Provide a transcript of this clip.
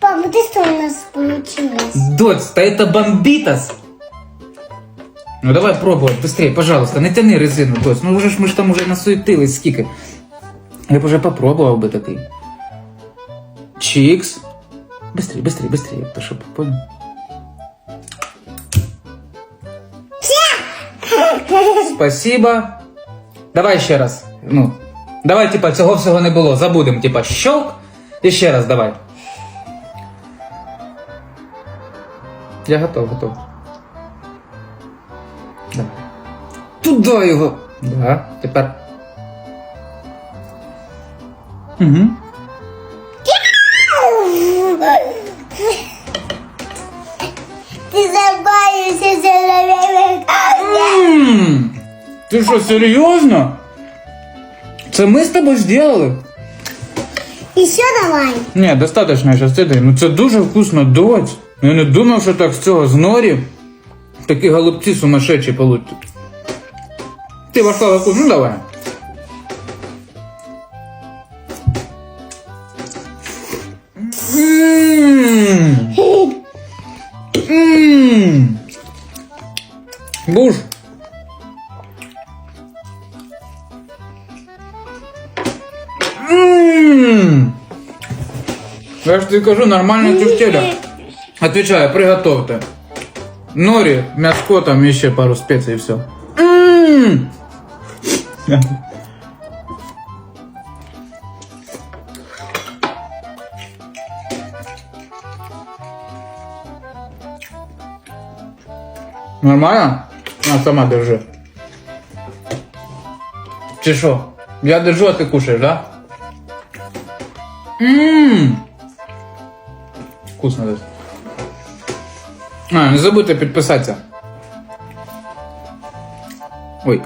Папа, ты что у нас получилось? Доць, та это бомбітас. Ну давай пробувати, быстрее, пожалуйста, не тяни резину, доць. Ну вже ж ми ж там уже насуетились скільки. Я б уже попробував би такий. Чікс. Быстрее, быстрее, быстрее, то щоб понял. Спасибо. Давай ще раз. Ну, давай, типа, цього всього не було. Забудемо, типа, щелк. І ще раз давай. Я готов, готов. Давай. Туда його. Да, тепер. Угу. Ты забавишься за М, Ти що, серйозно? Це ми з тобою зробили? Еще давай. Ні, достатньо зараз ти. Ну це дуже вкусно, доць. Я не думав, що так з цього з норі такі голубці сумасшедші получать. Ти вкус, ну давай. Буш. Я ж тобі кажу, нормальна тефтеля. Отвечаю, приготовьте. Нори, мяско, там еще пару специй и все. Нормально? На, сама держи. Чи що? Я держу, а ти кушаєш, да? Ммм. Вкусно десь. А, не забудьте підписатися. Ой.